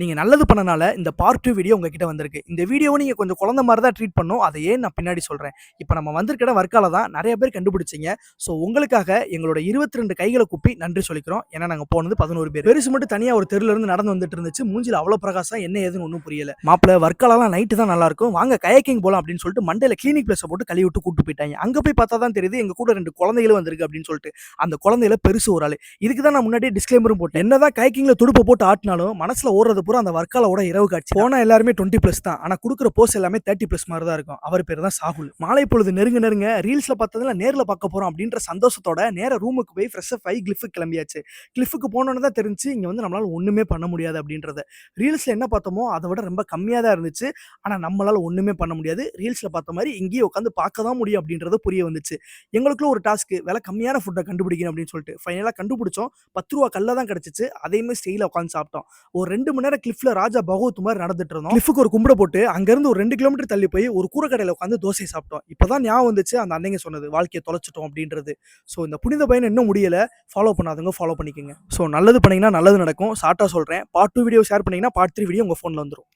நீங்கள் நல்லது பண்ணனால இந்த பார்ட் டூ வீடியோ உங்ககிட்ட வந்திருக்கு. இந்த வீடியோவை நீங்கள் கொஞ்சம் குழந்தை மாதிரி தான் ட்ரீட் பண்ணும். அதை ஏன் நான் பின்னாடி சொல்கிறேன் இப்போ நம்ம வந்திருக்கிற வர்க்கால தான் நிறைய பேர் கண்டுபிடிச்சிங்க. ஸோ உங்களுக்காக எங்களோட இருபத்தி ரெண்டு கைகளை குப்பி நன்றி சொல்லிக்கிறோம். ஏன்னா நாங்கள் போனது பதினோரு பேர். பெருசு மட்டும் தனியாக ஒரு தெருல இருந்து நடந்து வந்துட்டு இருந்துச்சு. மூஞ்சில் அவ்வளோ பிரகாசம் என்ன ஏதுன்னு ஒன்றும் புரியல. மாப்பிள்ள வர்க்காலாம் நைட்டு தான் நல்லாயிருக்கும் வாங்க கயக்கிங் போகலாம் அப்படின்னு சொல்லிட்டு மண்டையில் கிளினிக் பிளேஸை போட்டு கழுவி விட்டு கூட்டு போயிட்டாங்க. அங்கே போய் பார்த்தா தான் தெரியுது எங்கள் கூட ரெண்டு குழந்தைகளும் வந்திருக்கு அப்படின்னு சொல்லிட்டு. அந்த குழந்தையில பெருசு ஒரு ஆள். இதுக்கு தான் நான் முன்னாடியே டிஸ்க்ளைமரும் போட்டேன். என்னதான் கயக்கிங்கில் துடுப்பை போட்டு ஆட்டினாலும் மனசில் ஓடுறது பூரா அந்த வர்க்காலோட இரவு காட்சி போனா எல்லாருமே டுவெண்ட்டி பிளஸ் தான். ஆனா கொடுக்குற போஸ்ட் எல்லாமே தேர்ட்டி பிளஸ் மாதிரி தான் இருக்கும். அவர் பேர் தான் சாகுல். மாலை பொழுது நெருங்க நெருங்க ரீல்ஸ்ல பார்த்ததுல நேர்ல பார்க்க போறோம் அப்படின்ற சந்தோஷத்தோட நேர ரூமுக்கு போய் ஃப்ரெஷ் அப் ஆகி கிளிஃபுக்கு கிளம்பியாச்சு. கிளிஃபுக்கு போனோன்னு தான் தெரிஞ்சு இங்க வந்து நம்மளால ஒண்ணுமே பண்ண முடியாது அப்படின்றத. ரீல்ஸ்ல என்ன பார்த்தோமோ அதை விட ரொம்ப கம்மியா தான் இருந்துச்சு. ஆனா நம்மளால ஒண்ணுமே பண்ண முடியாது. ரீல்ஸ்ல பார்த்த மாதிரி இங்கேயே உட்காந்து பார்க்க தான் முடியும் அப்படின்றது புரிய வந்துச்சு. எங்களுக்குள்ள ஒரு டாஸ்க் விலை கம்மியான ஃபுட்டை கண்டுபிடிக்கணும் அப்படின்னு சொல்லிட்டு ஃபைனலாக கண்டுபிடிச்சோம். பத்து ரூபா கல்ல தான் கிடச்சிச்சு. அதையுமே ஸ்டெயில உட்காந்து சாப்பிட்டோம். ஒரு ரெண்டு மணி நேரம் கிளிஃப்ல ராஜா பகவத் மாதிரி நடந்துட்டு இருந்தோம். கிளிஃபுக்கு ஒரு கும்பிட போட்டு அங்கேருந்து ஒரு ரெண்டு கிலோமீட்டர் தள்ளி போய் ஒரு கூரக்கடையில் உட்காந்து தோசை சாப்பிட்டோம். இப்போதான் ஞாபகம் வந்துச்சு அந்த அன்னைங்க சொன்னது வாழ்க்கையை தொலைச்சிட்டோம் அப்படின்றது. ஸோ இந்த புனித பயணம் இன்னும் முடியல. ஃபாலோ பண்ணாதவங்க ஃபாலோ பண்ணிக்கோங்க. ஸோ நல்லது பண்ணீங்கன்னா நல்லது நடக்கும். ஷார்ட்டாக சொல்கிறேன் பார்ட் டூ வீடியோ ஷேர் பண்ணீங்கன்னா பார்ட் த்ரீ வீடியோ உங்கள் ஃபோனில் வந்துடும்